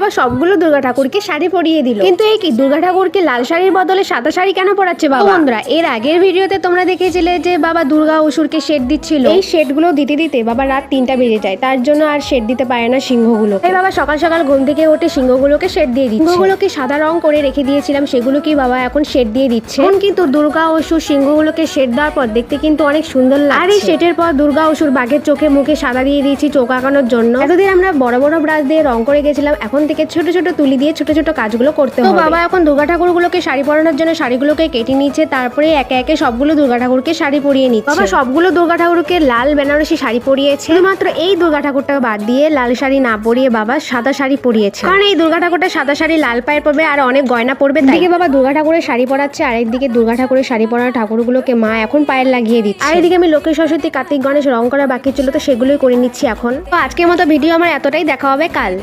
বাবা সবগুলো দুর্গা ঠাকুরকে শাড়ি পরিয়ে দিল। কিন্তু এই কি? দুর্গা ঠাকুরকে লাল শাড়ির বদলে সাদা শাড়ি কেন পরাচ্ছে বাবা? বন্ধুরা এর আগের ভিডিওতে তোমরা দেখেছিলে যে বাবা দুর্গা অসুরকে শেড দিচ্ছিল। এই শেডগুলো দিতে দিতে বাবা রাত তিনটা বেজে যায়। তার জন্য আর শেড দিতে পারে না সিংহগুলো এই বাবা সকাল সকাল ঘুম থেকে উঠে সিংহগুলোকে শেড দিয়ে দিচ্ছে। সিংহগুলোকে সাদা রং করে রেখে দিয়েছিলাম সেগুলো কি বাবা এখন শেড দিয়ে দিচ্ছে? এখন কিন্তু দুর্গা অসুর সিংহগুলোকে শেড দেওয়ার পর দেখতে কিন্তু অনেক সুন্দর লাগছে। আর এই শেডের পর দুর্গা অসুর বাঘের চোখে মুখে সাদা দিয়ে দিয়েছি চোখ আঁকানোর জন্য। এতদিন আমরা বড় বড় ব্রাশ দিয়ে রং করে গেছিলাম এখন থেকে ছোট ছোট তুলি দিয়ে ছোট ছোট কাজগুলো করতে হবে। বাবা এখন দুর্গা ঠাকুরগুলোকে শাড়ি পরানোর জন্য শাড়িগুলোকে কেটে নিচ্ছে তারপরে একে একে সবগুলো দুর্গা ঠাকুরকে শাড়ি পরিয়ে নিচ্ছে। বাবা সবগুলো দুর্গা ঠাকুরকে লাল বেনারসি শাড়ি পরিয়েছে। শুধুমাত্র এই দুর্গা ঠাকুরটা বাদ দিয়ে লাল শাড়ি না পরিয়ে বাবা সাদা শাড়ি পরিয়েছে। কারণ এই দুর্গা ঠাকুরটা সাদা শাড়ি লাল পায়ে পরবে আর অনেক গয়না পরবে দিকে বাবা দুর্গা ঠাকুরের শাড়ি পরাচ্ছে আর একদিকে দুর্গা ঠাকুরের শাড়ি পরানো ঠাকুরগুলোকে মা এখন পায়ের লাগিয়ে দিচ্ছে। আর এদিকে আমি লক্ষ্মী সরস্বতী কার্তিক গণেশ রং করা বাকি ছিল তো সেগুলোই করে নিচ্ছি এখন। তো আজকের মতো ভিডিও আমার এতটাই দেখা হবে কাল।